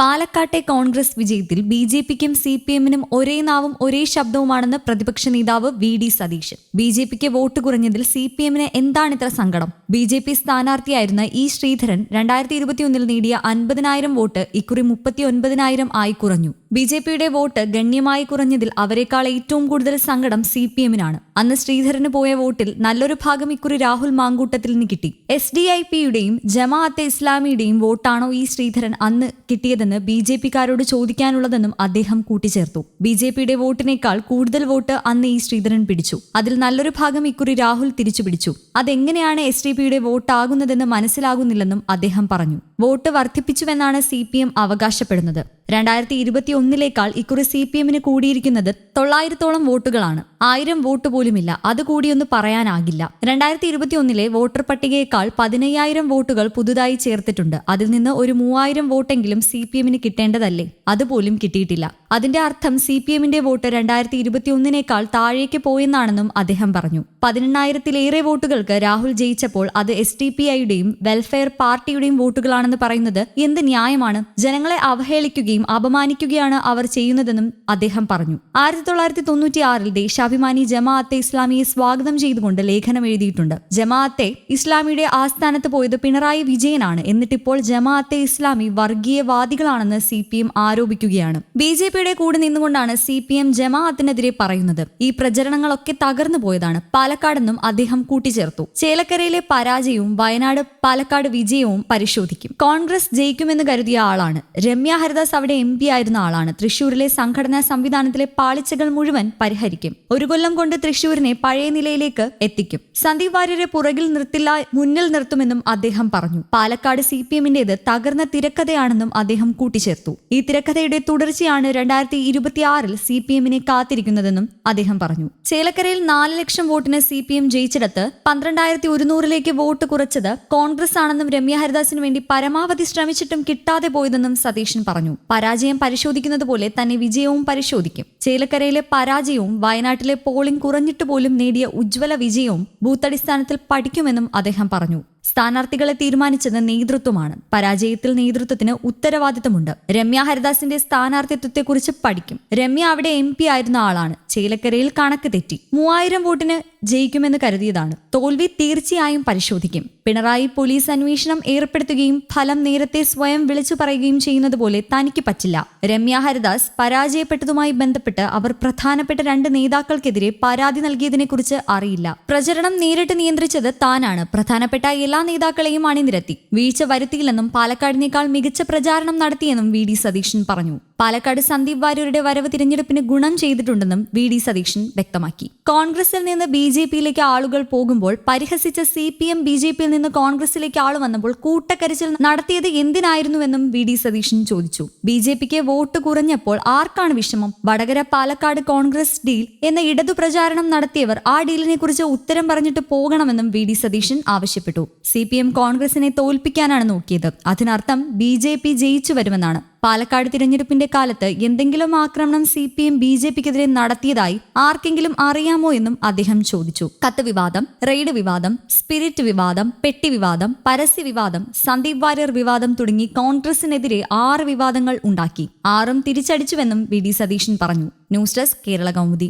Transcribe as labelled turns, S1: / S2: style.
S1: പാലക്കാട്ടെ കോൺഗ്രസ് വിജയത്തിൽ B J പിക്കും സി പി എമ്മിനും ഒരേ നാവും ഒരേ ശബ്ദവുമാണെന്ന് പ്രതിപക്ഷ നേതാവ് V D Satheesan. B J പിക്ക് വോട്ട് കുറഞ്ഞതിൽ സി പി എമ്മിന് എന്താണിത്ര സങ്കടം? ബി ജെ പി സ്ഥാനാർത്ഥിയായിരുന്ന ഇ ശ്രീധരൻ രണ്ടായിരത്തി ഇരുപത്തിയൊന്നിൽ നേടിയ അൻപതിനായിരം വോട്ട് ഇക്കുറി മുപ്പത്തി ഒൻപതിനായിരം ആയി കുറഞ്ഞു. ബി ജെ പിയുടെ വോട്ട് ഗണ്യമായി കുറഞ്ഞതിൽ അവരെക്കാൾ ഏറ്റവും കൂടുതൽ സങ്കടം സി പി എമ്മിനാണ്. അന്ന് ശ്രീധരന് പോയ വോട്ടിൽ നല്ലൊരു ഭാഗം ഇക്കുറി രാഹുൽ മാങ്കൂട്ടത്തിൽ നിന്ന് കിട്ടി. എസ് ഡി ഐ പിയുടെയും ജമാഅത്തെ ഇസ്ലാമിയുടെയും വോട്ടാണോ ഈ ശ്രീധരൻ അന്ന് കിട്ടിയതെന്ന് ബി ജെ പിക്കാരോട് ചോദിക്കാനുള്ളതെന്നും അദ്ദേഹം കൂട്ടിച്ചേർത്തു. ബി ജെ പിയുടെ വോട്ടിനേക്കാൾ കൂടുതൽ വോട്ട് അന്ന് ഈ ശ്രീധരൻ പിടിച്ചു. അതിൽ നല്ലൊരു ഭാഗം ഇക്കുറി രാഹുൽ തിരിച്ചു പിടിച്ചു. അതെങ്ങനെയാണ് എസ് ഡി പിയുടെ വോട്ടാകുന്നതെന്ന് മനസ്സിലാകുന്നില്ലെന്നും അദ്ദേഹം പറഞ്ഞു. വോട്ട് വർദ്ധിപ്പിച്ചുവെന്നാണ് സി പി എം അവകാശപ്പെടുന്നത്. രണ്ടായിരത്തി ഇരുപത്തി ഒന്നിലേക്കാൾ ഇക്കുറി സി പി എമ്മിന് കൂടിയിരിക്കുന്നത് തൊള്ളായിരത്തോളം വോട്ടുകളാണ്. ആയിരം വോട്ട് പോലുമില്ല. അത് കൂടിയൊന്ന് പറയാനാകില്ല. രണ്ടായിരത്തി ഇരുപത്തി ഒന്നിലെ വോട്ടർ പട്ടികയേക്കാൾ പതിനയ്യായിരം വോട്ടുകൾ പുതുതായി ചേർത്തിട്ടുണ്ട്. അതിൽ നിന്ന് ഒരു മൂവായിരം വോട്ടെങ്കിലും സി പി എമ്മിന് കിട്ടേണ്ടതല്ലേ? അതുപോലും കിട്ടിയിട്ടില്ല. അതിന്റെ അർത്ഥം സി പി എമ്മിന്റെ വോട്ട് രണ്ടായിരത്തി ഇരുപത്തി ഒന്നിനേക്കാൾ താഴേക്ക് പോയെന്നാണെന്നും അദ്ദേഹം പറഞ്ഞു. പതിനെണ്ണായിരത്തിലേറെ വോട്ടുകൾക്ക് രാഹുൽ ജയിച്ചപ്പോൾ അത് എസ് ഡി പി ഐയുടെയും വെൽഫെയർ പാർട്ടിയുടെയും വോട്ടുകളാണെന്ന് പറയുന്നത് എന്ത് ന്യായമാണ്? ജനങ്ങളെ അവഹേളിക്കുകയും അപമാനിക്കുകയാണ് അവർ ചെയ്യുന്നതെന്നും അദ്ദേഹം പറഞ്ഞു. ആയിരത്തി തൊള്ളായിരത്തി തൊണ്ണൂറ്റി ആറിൽ ദേശാഭിമാനി ജമാഅത്തെ ഇസ്ലാമിയെ സ്വാഗതം ചെയ്തുകൊണ്ട് ലേഖനം എഴുതിയിട്ടുണ്ട്. ജമാഅത്തെ ഇസ്ലാമിയുടെ ആസ്ഥാനത്ത് പോയത് പിണറായി വിജയനാണ്. എന്നിട്ടിപ്പോൾ ജമാഅത്തെ ഇസ്ലാമി വർഗീയവാദികളാണെന്ന് സി പി എം ആരോപിക്കുകയാണ്. ബി ജെ പിയുടെ കൂടെ നിന്നുകൊണ്ടാണ് സി പി എം ജമാഅത്തിനെതിരെ പറയുന്നത്. ഈ പ്രചരണങ്ങളൊക്കെ തകർന്നു പോയതാണ്. പാലക്കാടെന്നും അദ്ദേഹം കൂട്ടിച്ചേർത്തു. ചേലക്കരയിലെ പരാജയവും വയനാട് പാലക്കാട് വിജയവും പരിശോധിക്കും. കോൺഗ്രസ് ജയിക്കുമെന്ന് കരുതിയ ആളാണ്. രമ്യ ഹരിദാസ് അവിടെ എം ആയിരുന്ന ആളാണ്. തൃശൂരിലെ സംഘടനാ സംവിധാനത്തിലെ പാളിച്ചകൾ മുഴുവൻ പരിഹരിക്കും. ഒരു കൊല്ലം കൊണ്ട് തൃശൂരിനെ പഴയ നിലയിലേക്ക് എത്തിക്കും. സന്ദീപ് വാര്യരെ പുറകിൽ നിർത്തില്ല മുന്നിൽ നിർത്തുമെന്നും അദ്ദേഹം പറഞ്ഞു. പാലക്കാട് സി പി എമ്മിന്റേത് തകർന്ന തിരക്കഥയാണെന്നും അദ്ദേഹം കൂട്ടിച്ചേർത്തു. ഈ തിരക്കഥയുടെ തുടർച്ചയാണ് രണ്ടായിരത്തി ഇരുപത്തിയാറിൽ സി പി എമ്മിനെ കാത്തിരിക്കുന്നതെന്നും അദ്ദേഹം പറഞ്ഞു. ചേലക്കരയിൽ നാല് ലക്ഷം വോട്ടിന് സി പി എം ജയിച്ചിടത്ത് പന്ത്രണ്ടായിരത്തി ഒരുന്നൂറിലേക്ക് വോട്ട് കുറച്ചത് കോൺഗ്രസ് ആണെന്നും രമ്യ ഹരിദാസിന് വേണ്ടി പരമാവധി ശ്രമിച്ചിട്ടും കിട്ടാതെ പോയതെന്നും സതീശൻ പറഞ്ഞു. പരാജയം പരിശോധിക്കുന്നത് പോലെ തന്നെ വിജയവും പരിശോധിക്കും. ചേലക്കരയിലെ പരാജയവും വയനാട്ടിലെ പോളിംഗ് കുറഞ്ഞിട്ട് പോലും നേടിയ ഉജ്ജ്വല വിജയവും ബൂത്തടിസ്ഥാനത്തിൽ പഠിക്കുമെന്നും അദ്ദേഹം പറഞ്ഞു. സ്ഥാനാർത്ഥികളെ തീരുമാനിച്ചത് നേതൃത്വമാണ്. പരാജയത്തിൽ നേതൃത്വത്തിന് ഉത്തരവാദിത്തമുണ്ട്. രമ്യ ഹരിദാസിന്റെ സ്ഥാനാർത്ഥിത്വത്തെക്കുറിച്ച് പഠിക്കും. രമ്യ അവിടെ എം ആയിരുന്ന ആളാണ്. ചേലക്കരയിൽ കണക്ക് തെറ്റി. മൂവായിരം വോട്ടിന് ജയിക്കുമെന്ന് കരുതിയതാണ്. തോൽവി തീർച്ചയായും പരിശോധിക്കും. പിണറായി പോലീസ് അന്വേഷണം ഏർപ്പെടുത്തുകയും ഫലം നേരത്തെ സ്വയം വിളിച്ചു പറയുകയും ചെയ്യുന്നത് പോലെ തനിക്ക് പറ്റില്ല. രമ്യ ഹരിദാസ് പരാജയപ്പെട്ടതുമായി ബന്ധപ്പെട്ട് അവർ പ്രധാനപ്പെട്ട രണ്ട് നേതാക്കൾക്കെതിരെ പരാതി നൽകിയതിനെക്കുറിച്ച് അറിയില്ല. പ്രചരണം നേരിട്ട് നിയന്ത്രിച്ചത് താനാണ്. പ്രധാനപ്പെട്ട എല്ലാ നേതാക്കളെയും അണിനിരത്തി. വീഴ്ച വരുത്തിയില്ലെന്നും പാലക്കാടിനേക്കാൾ മികച്ച പ്രചാരണം നടത്തിയെന്നും വി ഡി സതീശൻ പറഞ്ഞു. പാലക്കാട് സന്ദീപ് വാര്യരുടെ വരവ് തിരഞ്ഞെടുപ്പിന് ഗുണം ചെയ്തിട്ടുണ്ടെന്നും വി ഡി സതീശൻ വ്യക്തമാക്കി. കോൺഗ്രസിൽ നിന്ന് ബി ജെ പിയിലേക്ക് ആളുകൾ പോകുമ്പോൾ പരിഹസിച്ച C P M B J പിയിൽ നിന്ന് കോൺഗ്രസിലേക്ക് ആൾ വന്നപ്പോൾ കൂട്ടക്കരച്ചിൽ നടത്തിയത് എന്തിനായിരുന്നുവെന്നും വി ഡി സതീശൻ ചോദിച്ചു. ബി ജെ പിക്ക് വോട്ട് കുറഞ്ഞപ്പോൾ ആർക്കാണ് വിഷമം? വടകര പാലക്കാട് കോൺഗ്രസ് ഡീൽ എന്ന ഇടതു പ്രചാരണം നടത്തിയവർ ആ ഡീലിനെ കുറിച്ച് ഉത്തരം പറഞ്ഞിട്ട് പോകണമെന്നും വി ഡി സതീശൻ ആവശ്യപ്പെട്ടു. സി പി എം കോൺഗ്രസിനെ തോൽപ്പിക്കാനാണ് നോക്കിയത്. അതിനർത്ഥം ബി ജെ പി ജയിച്ചു വരുമെന്നാണ്. പാലക്കാട് തിരഞ്ഞെടുപ്പിന്റെ കാലത്ത് എന്തെങ്കിലും ആക്രമണം C P M B J പിക്കെതിരെ നടത്തിയതായി ആർക്കെങ്കിലും അറിയാമോ എന്നും അദ്ദേഹം ചോദിച്ചു. കത്ത് വിവാദം റെയ്ഡ് വിവാദം സ്പിരിറ്റ് വിവാദം പെട്ടി വിവാദം പരസ്യ വിവാദം സന്ദീപ് വാര്യർ വിവാദം തുടങ്ങി കോൺഗ്രസിനെതിരെ ആറ് വിവാദങ്ങൾ ഉണ്ടാക്കി. ആറും തിരിച്ചടിച്ചുവെന്നും വി ഡി സതീശൻ പറഞ്ഞു. News desk Kerala Kaumudi.